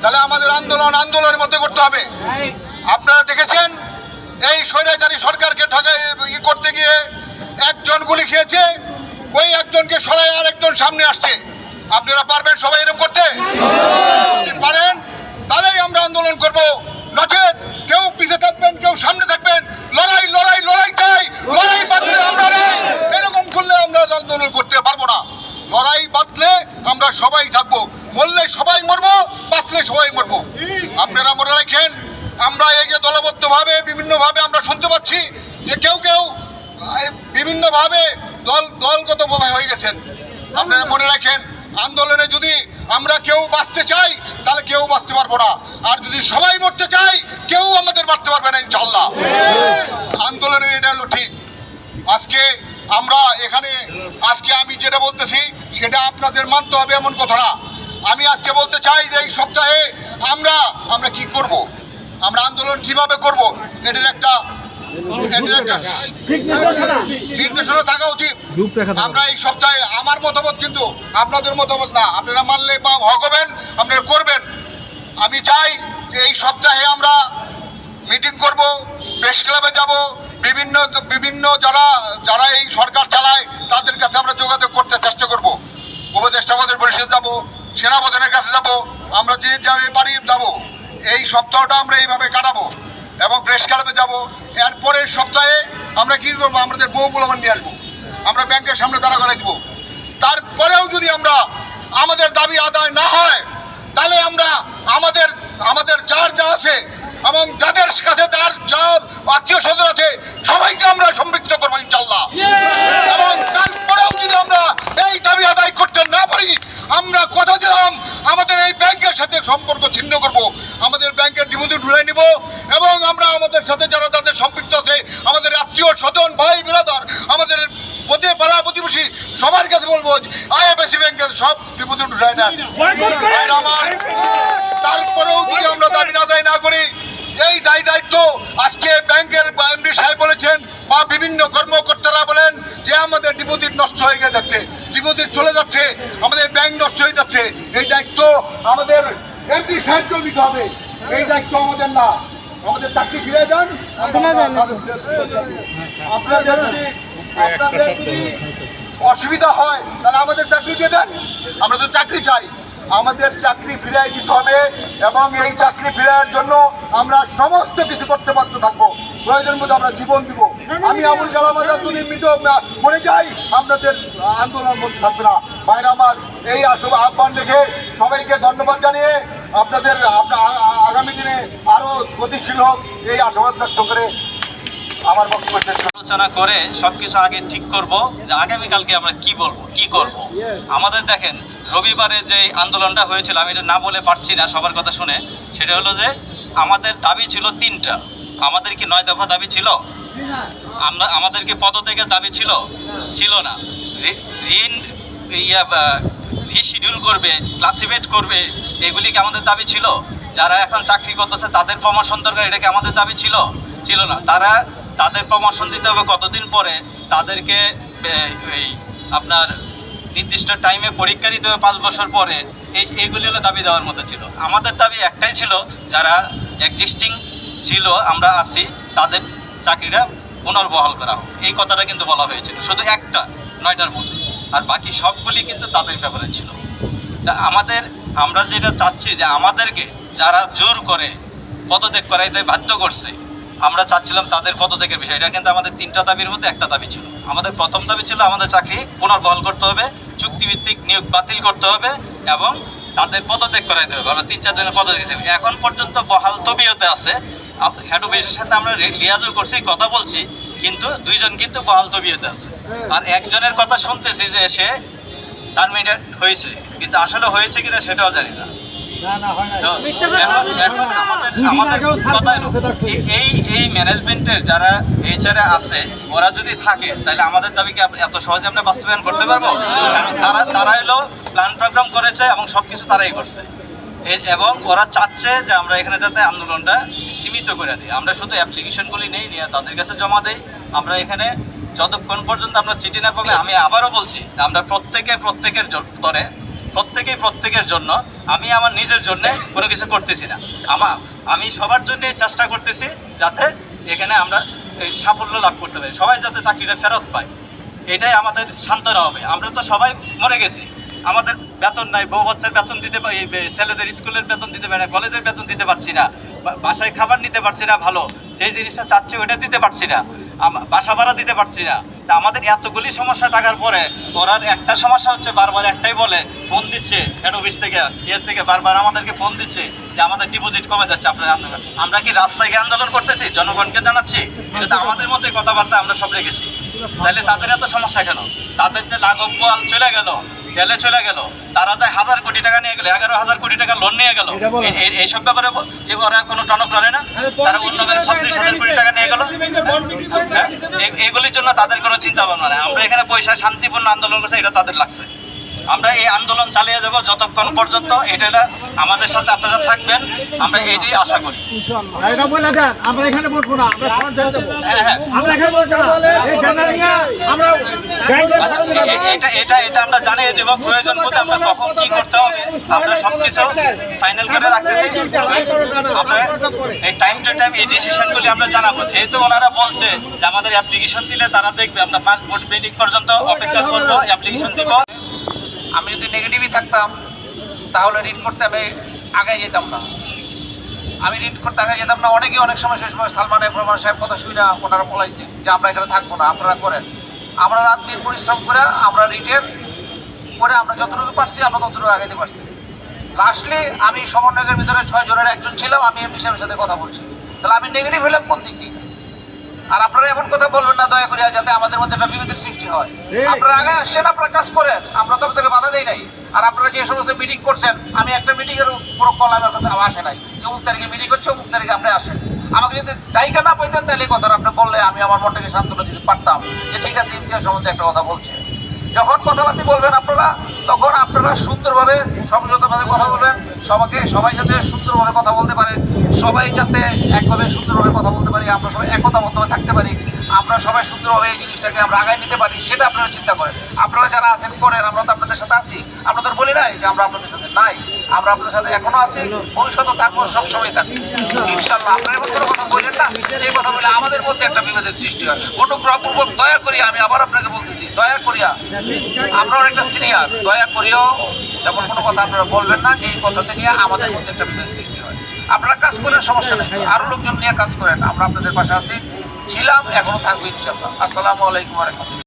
তাহলে আমাদের আন্দোলন আন্দোলনের মধ্যে করতে হবে। আপনারা দেখেছেন? এই স্বৈরাচারী সরকারকে ঠকাই করতে গিয়ে একজন গুলি খেয়েছে, ওই একজনকে সরাই আর একজন সামনে আসছে। আপনারা পারবেন সবাই এরকম করতে যদি পারেন তাহলেই আমরা আন্দোলন করব নচেত কেউ পিছে থাকবেন কেউ সামনে থাকবেন লড়াই লড়াই লড়াই চাই লড়াই বাঁধলে আমরা নেই এরকম করলে আমরা আন্দোলন করতে পারব না লড়াই বাঁধলে আমরা সবাই থাকব মরলে সবাই মরবো বাঁচলে সবাই মরবো আপনারা মনে রাখেন, আমরা এই যে দলবদ্ধভাবে, বিভিন্নভাবে আমরা শুনতে পাচ্ছি যে কেউ কেউ বিভিন্নভাবে দল, দলগতভাবে হয়ে গেছেন। আপনারা মনে রাখেন, আন্দোলনে যদি আমরা কেউ বাঁচতে চাই, তাহলে কেউ বাঁচতে পারব না। আর যদি সবাই মরতে চাই কেউ আমাদের বাঁচতে পারবে না ইনশাল্লাহ আন্দোলনের এটা হলো ঠিক। আজকে আমরা এখানে, আজকে আমি যেটা বলতেছি, সেটা আপনাদের মানতে হবে এমন কথা না। আমি আজকে বলতে চাই যে এই সপ্তাহে আমরা আমরা কি করব? আমরা আন্দোলন কীভাবে করব? এটার একটা নির্দেশনা। থাকা উচিত। আমরা এই সপ্তাহে আমার মতামত কিন্তু আপনাদের মতামত না। আপনারা মানলে বা হবেন আপনারা করবেন। আমি চাই যে এই সপ্তাহে আমরা মিটিং করব প্রেস ক্লাবে যাব বিভিন্ন বিভিন্ন যারা যারা এই সরকার চালায় তাদের কাছে আমরা যোগাযোগ করতে চেষ্টা করব। উপদেষ্টা পদের পরিষদ যাব সেনাপ্রধানের কাছে যাব আমরা যে যাবে পারি যাব এই সপ্তাহটা আমরা এইভাবে কাটাবো এবং প্রেস ক্লাবে যাব। এরপরের সপ্তাহে আমরা কি করব? আমাদের বউ পোলামান নিয়ে আসব। আমরা ব্যাংকের সামনে দাঁড়া করাই দিব তারপরেও যদি আমরা আমাদের দাবি আদায় না হয় তাহলে আমরা আমাদের আমাদের যার যা আছে এবং যাদের কাছে তার যা আত্মীয় স্বজন আছে সবাইকে আমরা সম্পৃক্ত করব ইনশাল্লাহ এবং তারপরেও যদি আমরা এই দাবি আদায় করতে না পারি আমরা কথা দিলাম আমাদের এই ব্যাংকের সাথে সম্পর্ক ছিন্ন করব আমাদের ব্যাংকের ডিপোজিট উড়াই নিব এবং আমরা আমাদের সাথে যারা তাদের সম্পৃক্ত আছে আমাদের আত্মীয় স্বজন ভাই বিরাদার আমাদের প্রতি পাড়া প্রতিবেশী সবার কাছে বলব আইএফএসি ব্যাংকের সব ডিপোজিট উঠায় না আমার। তারপরেও যদি আমরা দাবি আদায় না করি এই দায় দায়িত্ব আজকে ব্যাংকের এমডি সাহেব বলেছেন বিভিন্ন কর্মকর্তারা বলেন যে আমাদের ডিপোজিট নষ্ট হয়ে গিয়ে যাচ্ছে ডিপোজিট চলে যাচ্ছে আমাদের ব্যাংক নষ্ট হয়ে যাচ্ছে। এই দায়িত্ব আমাদের এমডি সাহেবকেও নিতে হবে। এই দায়িত্ব আমাদের না। আমাদের চাকরি ফিরে দেন আপনাদের যদি আপনাদের যদি অসুবিধা হয় তাহলে আমাদের চাকরি দিয়ে দেন। আমরা তো চাকরি চাই। আমাদের চাকরি ফিরিয়ে দিতে হবে এবং এই চাকরি ফেরার জন্য আমরা সমস্ত কিছু করতে পারতে থাকব। প্রয়োজন মতো আমরা জীবন দিব। আমি আবুল কালাম আজাদ যদি মৃত মরে যাই আপনাদের আন্দোলন মধ্যে থাকবে না। ভাইরা আমার এই আসব আহ্বান রেখে সবাইকে ধন্যবাদ জানিয়ে আপনাদের আগামী দিনে আরও গতিশীল হোক এই আশাবাদ ব্যক্ত করে আমার বক্তব্য শেষ আলোচনা করে সবকিছু আগে ঠিক করব। যে আগামীকালকে আমরা কি বলব কি করব? আমাদের দেখেন রবিবারে যে আন্দোলনটা হয়েছিল, আমি এটা না বলে পারছি না, সবার কথা শুনে। সেটা হলো যে, আমাদের দাবি ছিল তিনটা। আমাদের কি নয় দফা দাবি ছিল? আমরা, আমাদের কি পদত্যাগের দাবি ছিল? ছিল না। ঋণ, ইয়া রিশিডিউল করবে ক্লাসিফাইড করবে, এগুলি কি আমাদের দাবি ছিল? যারা এখন চাকরি করতেছে, তাদের প্রমোশন দরকার, এটা কি আমাদের দাবি ছিল? ছিল না। তারা, তাদের প্রমোশন দিতে হবে কতদিন পরে? তাদেরকে আপনার নির্দিষ্ট টাইমে পরীক্ষা দিতে হবে পাঁচ বছর পরে। এই, এইগুলি হলো দাবি দেওয়ার মধ্যে ছিল। আমাদের দাবি একটাই ছিল, যারা এক্সিস্টিং ছিল আমরা আছি, তাদের চাকরিটা পুনর্বহাল করা হোক। এই কথাটা কিন্তু বলা হয়েছিল। শুধু একটা, নয়টার মধ্যে। আর বাকি সবগুলি কিন্তু তাদের ব্যাপারে ছিল। তা আমাদের, আমরা যেটা চাচ্ছি যে আমাদেরকে যারা জোর করে পদত্যাগ করাইতে বাধ্য করছে, আমরা চাচ্ছিলাম তাদের পদত্যাগের বিষয়। এটা কিন্তু আমাদের তিনটা দাবির মধ্যে একটা দাবি ছিল। আমাদের প্রথম দাবি ছিল আমাদের চাকরি পুনর্বহাল করতে হবে, চুক্তিভিত্তিক নিয়োগ বাতিল করতে হবে এবং তাদের পদত্যাগ করাইতে হবে। আমরা তিন, চার দিনের পদত্যাগ দিয়েছি। এখন পর্যন্ত বহাল তবিয়তে আছে। হেড অফিসের সাথে আমরা লিয়াজও করছি, কথা বলছি, কিন্তু দুইজন কিন্তু বহাল তবিয়তে আছে। আর একজনের কথা শুনতেছি যে সে টার্মিনেট হয়েছে, কিন্তু আসলে হয়েছে কিনা সেটাও জানি না। এই- এই ম্যানেজমেন্টের যারা এইচআরে আছে ওরা যদি থাকে তাহলে আমাদের দাবি কি এত সহজে আমরা বাস্তবায়ন করতে পারব? তারা তারা হলো প্ল্যান প্রোগ্রাম করেছে এবং সবকিছু তারাই করছে। এবং ওরা চাচ্ছে যে আমরা এখানে যাতে আন্দোলনটা সীমিত করে দিই। আমরা শুধু অ্যাপ্লিকেশনগুলি নেই নিয়ে তাদের কাছে জমা দেই। আমরা এখানে যতক্ষণ পর্যন্ত আমরা চিঠি না পাবে আমি আবারও বলছি আমরা প্রত্যেকে প্রত্যেকের স্তরে প্রত্যেকেই প্রত্যেকের জন্য, আমি আমার নিজের জন্য কোনো কিছু করতেছি না। আমার, আমি সবার জন্য চেষ্টা করতেছি যাতে এখানে আমরা এই সাফল্য লাভ করতে পারি। সবাই যাতে চাকরিটা ফেরত পায়। এটাই আমাদের সান্ত্বনা হবে। আমরা তো সবাই মরে গেছি। আমাদের বেতন নাই, বউ বাচ্চার বেতন দিতে ছেলেদের স্কুলের বেতন দিতে পারি না, কলেজের বেতন দিতে পারছি না বাসায় খাবার নিতে পারছি না ভালো, যেই জিনিসটা চাচ্ছি ওইটা দিতে পারছি না বাসা ভাড়া দিতে পারছি না। তা আমাদের এতগুলি সমস্যা টাকার পরে ওরার একটা সমস্যা হচ্ছে, বারবার একটাই বলে, ফোন দিচ্ছে হেড অফিস থেকে ইয়ের থেকে, বারবার আমাদেরকে ফোন দিচ্ছে যে আমাদের ডিপোজিট কমে যাচ্ছে। আপনার আন্দোলন আমরা কি রাস্তায় গিয়ে আন্দোলন করতেছি? জনগণকে জানাচ্ছি? এটা আমাদের মধ্যে কথাবার্তা, আমরা সব রেখেছি। তাহলে তাদের এত সমস্যা কেন? তাদের যে লাঘব বল চলে গেল জেলে চলে গেল তারা যায় হাজার কোটি টাকা নিয়ে গেল এগারো হাজার কোটি টাকা লোন নিয়ে গেল এইসব ব্যাপারে ওরা কোনো টনক করে না? তারা অন্য ছত্রিশ হাজার কোটি টাকা নিয়ে গেল? এগুলির জন্য তাদের কোনো চিন্তা ভাবনা নেই। আমরা এখানে পয়সা শান্তিপূর্ণ আন্দোলন করছি এটা তাদের লাগছে। আমরা এই আন্দোলন চালিয়ে যাব যতক্ষণ পর্যন্ত এটা আমাদের সাথে আপনারা থাকবেন আমরা এটাই আশা করি। এটা বলে দেন আমরা এখানে বসবো না আমরা ফোন ছেড়ে দেবো হ্যাঁ হ্যাঁ। আমরা এখানে বসবো না। এই ব্যানার নিয়ে আমরা ব্যাংকে আচ্ছা, এটা এটা এটা আমরা জানিয়ে দেব প্রয়োজন মতো আমরা কখন কি করতে হবে। আমরা সবকিছু ফাইনাল করে রাখতেছি আমরা এই টাইম টু টাইম এই ডিসিশনগুলি আমরা জানাব। যেহেতু ওনারা বলছে যে আমাদের অ্যাপ্লিকেশন দিলে তারা দেখবে আমরা ফার্স্ট বোর্ড মিটিং পর্যন্ত অপেক্ষা করব অ্যাপ্লিকেশন দিব। আমি যদি নেগেটিভই থাকতাম, তাহলে রিড করতে আমি আগে যেতাম না। আমি রিড করতে আগে যেতাম না অনেকে অনেক সময় সেই সময় সালমান রহমান সাহেব কথা শুই না, ওনারা বলাইছে যে আমরা এখানে থাকব না, আপনারা করেন। আমরা রাত দিন পরিশ্রম করে আমরা রিটের করে আমরা যতটুকু পারছি, আমরা ততটুকু আগাইতে পারছি। লাস্টলি আমি সমন্বয়কের ভিতরে ছয় জনের একজন ছিলাম, আমি এমপি সাহেবের সাথে কথা বলছি। তাহলে আমি নেগেটিভ হলাম কোন দিক দিয়ে? আর আপনারা এমন কথা বলবেন না দয়া করে যাতে আমাদের মধ্যে একটা বিভেদের সৃষ্টি হয়। আপনারা আগে আসছেন আপনারা কাজ করেন আমরা তো আপনাদের বাধা দেই নাই। আর আপনারা যে সমস্ত মিটিং করছেন আমি একটা মিটিং এর পুরো কল আমার কথা আসে নাই। যে অমুক তারিখে মিটিং করছে অমুক তারিখে আপনি আসেন। আমাকে যদি দায়িকা না পাইতেন তাহলে কথা কথাটা আপনি বললে আমি আমার মনটাকে সান্ত্বনা দিতে পারতাম। যে ঠিক আছে ইতিহাস সম্বন্ধে একটা কথা বলছে। যখন কথাবার্তা বলবেন আপনারা, তখন আপনারা সুন্দরভাবে সংযতভাবে কথা বলবেন। সবাইকে, সবাই যাতে সুন্দরভাবে কথা বলতে পারে, সবাই যাতে একভাবে সুন্দরভাবে কথা বলতে পারি, আমরা সবাই একতা মতো থাকতে পারি। আমরা সবাই সুন্দরভাবে এই জিনিসটাকে আমরা আগায় নিতে পারি, সেটা আপনারা চিন্তা করেন। আপনারা যারা আছেন, করেন, আমরা তো আপনাদের সাথে আছি। আমরা তো বলি নাই যে আমরা আপনাদের সাথে নাই। আমরা আপনাদের সাথে এখনও আছি ভবিষ্যতে থাকব সবসময় থাকব। ইনশাল্লাহ আপনারা এমন কোনো কথা বললেন না যে কথা বলে আমাদের মধ্যে একটা বিভেদের সৃষ্টি হয়। অনুগ্রহপূর্বক দয়া করি আমি আবার আপনাকে বলতেছি, দয়া করিয়া। আমরাও একটা সিনিয়র, দয়া করিয়াও যেমন কোনো কথা আপনারা বলবেন না যে এই কথাতে নিয়ে আমাদের মধ্যে একটা বিভেদ সৃষ্টি হয়। আপনারা কাজ করেন, সমস্যা নেই। আরও লোকজন নিয়ে কাজ করেন, আমরা আপনাদের পাশে আছি। ছিলাম এখনও থাকব ইনশাল্লাহ আসসালামু আলাইকুম রহমতুল্লাহ।